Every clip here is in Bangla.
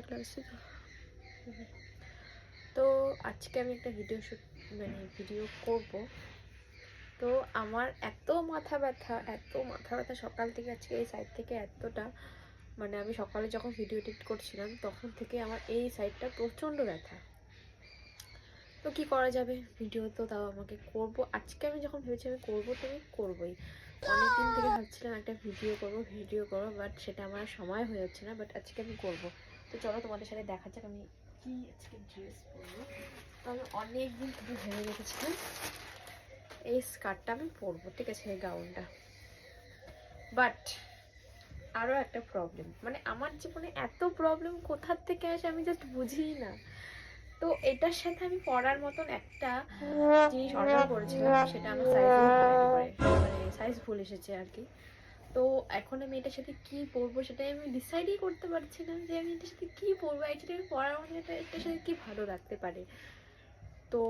ঠিকঠাক লাগছে তো তো আজকে আমি একটা ভিডিও শুট মানে ভিডিও করব। তো আমার এত মাথা ব্যথা, এত মাথা ব্যথা সকাল থেকে আজকে এই সাইড থেকে এতটা মানে আমি সকালে যখন ভিডিও এডিট করছিলাম, তখন থেকে আমার এই সাইডটা প্রচণ্ড ব্যথা। তো কি করা যাবে? ভিডিও তো তাও আমাকে করব। আজকে আমি যখন ভেবেছি আমি করব, তো আমি করবোই। অনেকদিন থেকে ভাবছিলাম একটা ভিডিও করব ভিডিও করব বাট সেটা আমার সময় হয়ে যাচ্ছে না বাট আজকে আমি করব। তো চলো তোমাদের সাথে দেখা যাক আমি কি আজকে ড্রেস পরবো। তো আমি অনেক দিন থেকে ভেবে রেখেছিলাম এই স্কার্টটা আমি পরবো, ঠিক আছে, এই গাউনটা বাট আরও একটা প্রবলেম মানে আমার জীবনে এত প্রবলেম কোথার থেকে আসে আমি জাস্ট বুঝি না। তো এটার সাথে আমি পরার মতন একটা জিনিস অর্ডার করেছিলাম, সেটা আমার সাইজ মানে সাইজ ভুল এসেছে আর কি। তো এখন আমি এটার সাথে কি পরবো সেটা আমি ডিসাইডই করতে পারছি না যে আমি এটার সাথে কি পরবো অ্যাকচুয়ালি আমি পরার মধ্যে এটা এটার সাথে কি ভালো লাগতে পারে। তো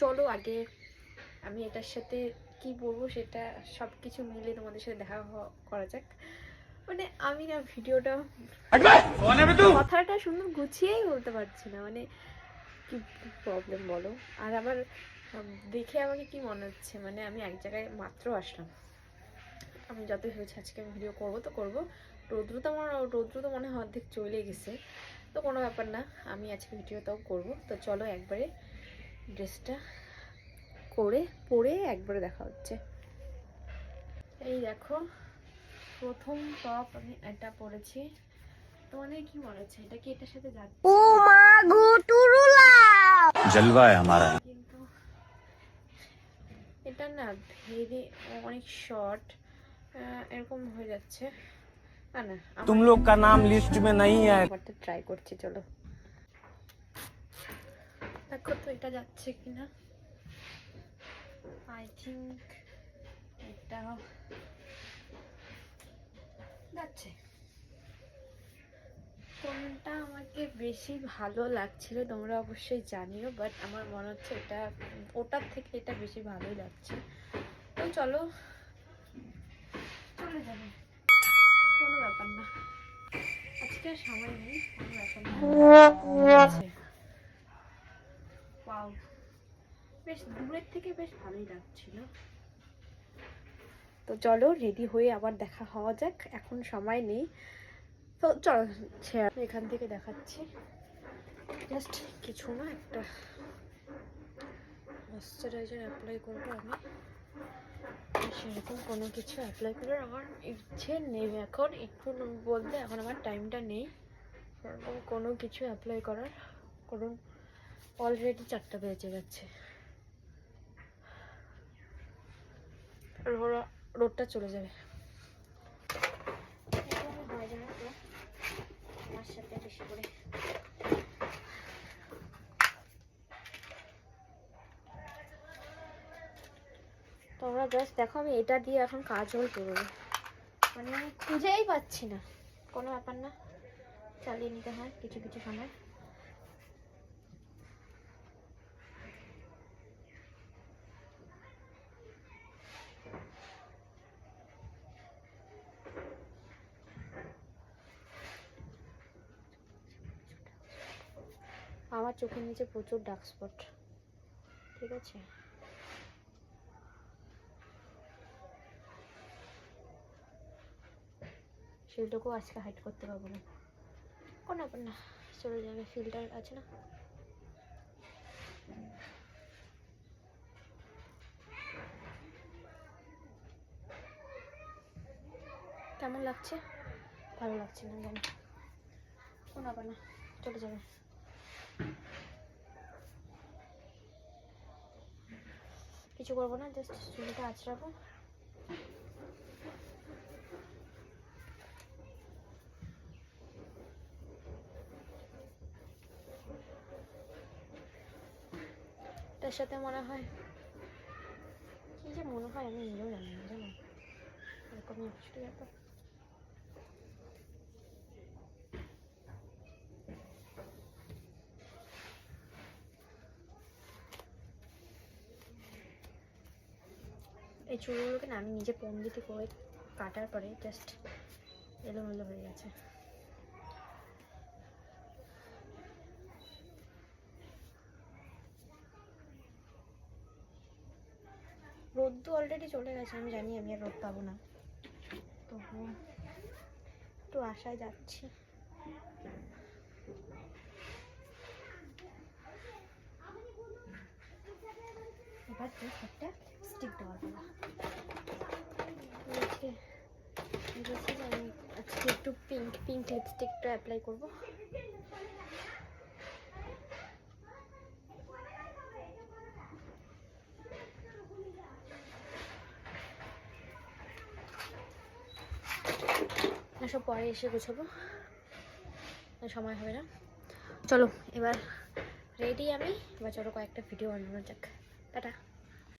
চলো আগে আমি এটার সাথে কি পরবো সেটা সব কিছু মিলে তোমাদের সাথে দেখা করা যাক। মানে আমি না ভিডিওটা কথাটা সুন্দর গুছিয়েই বলতে পারছি না মানে কি প্রবলেম বলো? আর আমার দেখে আমাকে কি মনে হচ্ছে? মানে আমি এক জায়গায় মাত্র আসলাম। আমি যাতে হয়েছে আজকে আমি ভিডিও করব তো করব। রৌদ্র তো আমার রৌদ্র তো মনে হয় অর্ধেক চলে গেছে। তো কোনো ব্যাপার না আমি আজকে ভিডিও তাও করব। তো চলো একবারে ড্রেসটা করে পরে একবারে দেখা হচ্ছে। এই দেখো প্রথম টপ আমি এটা পরেছি। তোমাদের কি মনে হচ্ছে এটা কি এটার সাথে যাচ্ছে? মা এটা না ভেরি অনেক শর্ট এরকম হয়ে যাচ্ছে। না তুম লোক কা নাম লিস্ট মে নাই ট্রাই করছি চলো। দেখো তো এটা যাচ্ছে কিনা। আই থিংক এটা যাচ্ছে। কোনটা আমাকে বেশি ভালো লাগছিল তোমরা অবশ্যই জানিও বাট আমার মনে হচ্ছে এটা ওটার থেকে এটা বেশি ভালো লাগছে। তো চলো কোনো ব্যাপার না। আজকে সময় নেই ব্যাপার না। বেশ, দূরের থেকে বেশ ভালোই তো চলো রেডি হয়ে আবার দেখা হওয়া যাক। এখন সময় নেই। তো চলো এখান থেকে দেখাচ্ছি। জাস্ট কিছু না, একটা ময়শ্চারাইজার অ্যাপ্লাই করব আমি। সেরকম কোনো কিছু অ্যাপ্লাই করার আমার ইচ্ছে নেই। এখন একটু বলতে এখন আমার টাইমটা নেই। সেরকম কোনো কিছু অ্যাপ্লাই করার। কারণ অলরেডি চারটা বেজে গেছে। রোডটা চলে যাবে। আমার সাথে বেশি করে। তোমরা জাস্ট দেখো আমি এটা দিয়ে এখন কাজল করব মানে আমি খুঁজেই পাচ্ছি না। কোনো ব্যাপার না, চালিয়ে নিতে হয় কিছু কিছু সময়। আমার চোখের নিচে প্রচুর ডার্ক স্পট ঠিক আছে? সেগুলোকেও আজকে হাইড করতে পারব না। কোনো ব্যাপার না, চলে যাবে ফিল্টার আছে না। কেমন লাগছে? ভালো লাগছে না জানি। কোনো ব্যাপার না, চলে যাবে। কিছু করব না জাস্ট চুলটা আঁচড়াবো তার সাথে মনে হয়? কি যে মনে হয় আমি নিজেও জানি না, জানো? এরকমই কিছু ব্যাপার। এই চুলগুলোকে না আমি নিজে পন্ডিতে করে কাটার পরে জাস্ট এলোমেলো হয়ে গেছে। রোদ্দু অলরেডি চলে গেছে, আমি জানি, আমি আর রোদ পাবো না। তো একটু আশায় যাচ্ছি। এবার একটা স্টিক দেওয়ার পালা আজকে ভেবেছি যে আমি আজকে একটু পিঙ্ক পিঙ্ক লিপস্টিকটা অ্যাপ্লাই করব। সব পরে এসে গুছাবো। সময় হবে না। চলো, এবার রেডি আমি। এবার চলো কয়েকটা ভিডিও বানানো যাক। টাটা।